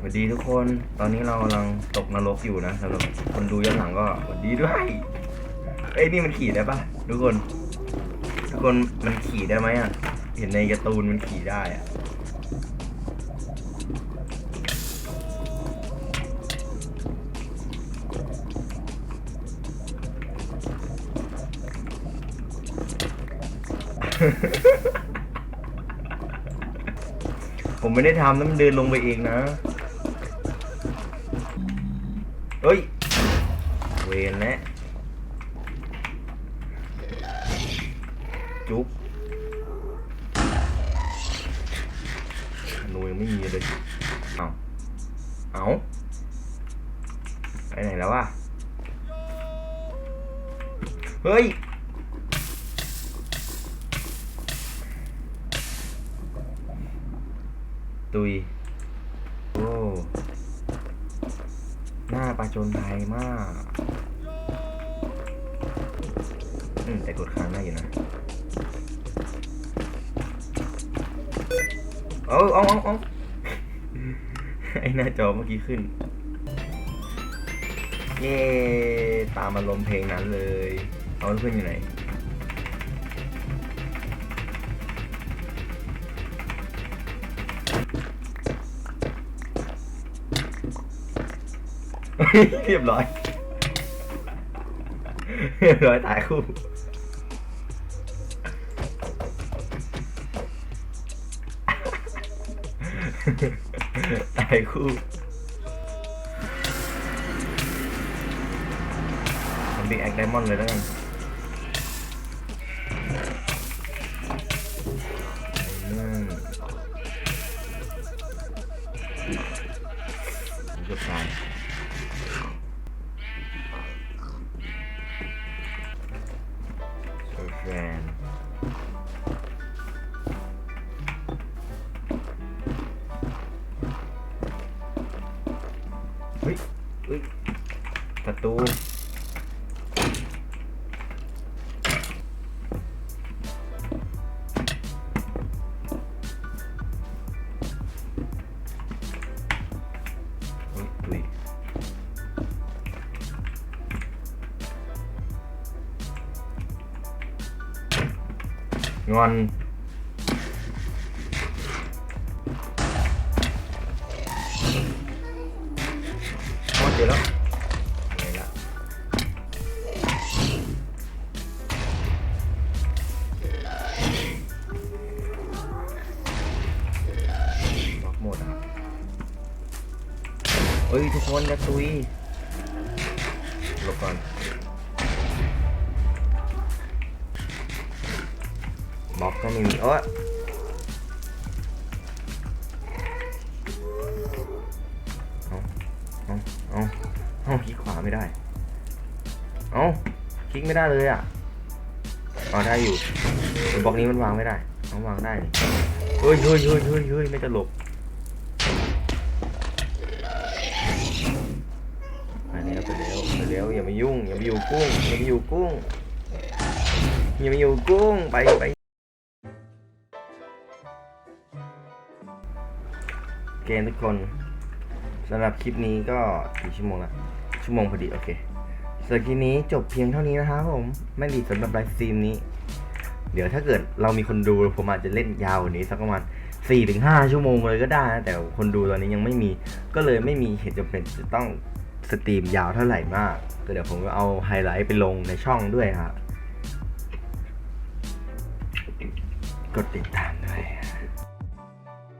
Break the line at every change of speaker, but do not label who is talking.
สวัสดีทุกคน ตอนนี้เรากำลังตกนรกอยู่นะสำหรับคนดูย้อนหลังก็สวัสดีด้วย เอ้ยนี่มันขี่ได้ปะทุกคน ทุกคนมันขี่ได้ไหมอะ เห็นในการ์ตูนมันขี่ได้อะผมไม่ได้ทำนะมันเดินลงไปเองนะ เฮ้ย เวนแล้วจุ๊บหนูยังไม่มีเลย เอาเอาไปไหนแล้ววะ เฮ้ย ตุย โอ้ หน้า ปลาจนภัยมาก อืม แต่กดค้างได้อยู่นะ เอาเอาเอาเอาไอ้หน้าจอเมื่อกี้ขึ้น เย้ ตามอารมณ์เพลงนั้นเลย เอาเพื่อนอยู่ไหน เรียบร้อย เรียบร้อยตายคู่ตายคู่ทำบิ๊กแอคไดมอนด์เลยแล้วกันนั่ แฟนเฮ้ยเฮ้ยประตู งอนโอเจอแล้วไงละบล็อกหมดอะเฮ้ย ทุกคนอย่าตุยหลบก่อน บล็อกก็ไม่มีโอ้ยเอาเอาเอาเอาคลิกขวาไม่ได้ เอาคลิกไม่ได้เลยอะเอาได้อยู่แต่บล็อกนี้มันวางไม่ได้เอาวางได้เฮ้ยเฮ้ยเฮ้ยเฮ้ยเฮ้ยไม่จะหลบไปแล้ไปแล้วไปแล้วอย่ามายุ่งอย่ามาอยู่กุ้งอย่ามาอยู่กุ้งอย่ามาอยู่กุ้งไปไป เกมทุกคนสำหรับคลิปนี้ก็กี่ชั่วโมงละชั่วโมงพอดี โอเคสำหรับคลิปนี้จบเพียงเท่านี้นะครับผมไม่ดีสำหรับไลฟ์สตรีมนี้ เดี๋ยวถ้าเกิดเรามีคนดูผมอาจจะเล่นยาวกว่านี้สักประมาณ4-5ถึงชั่วโมงเลยก็ได้นะแต่คนดูตอนนี้ยังไม่มีก็เลยไม่มีเหตุจำเป็นจะต้องสตรีมยาวเท่าไหร่มากก็เดี๋ยวผมก็เอาไฮไลท์ไปลงในช่องด้วยครับกดติดตามด้วย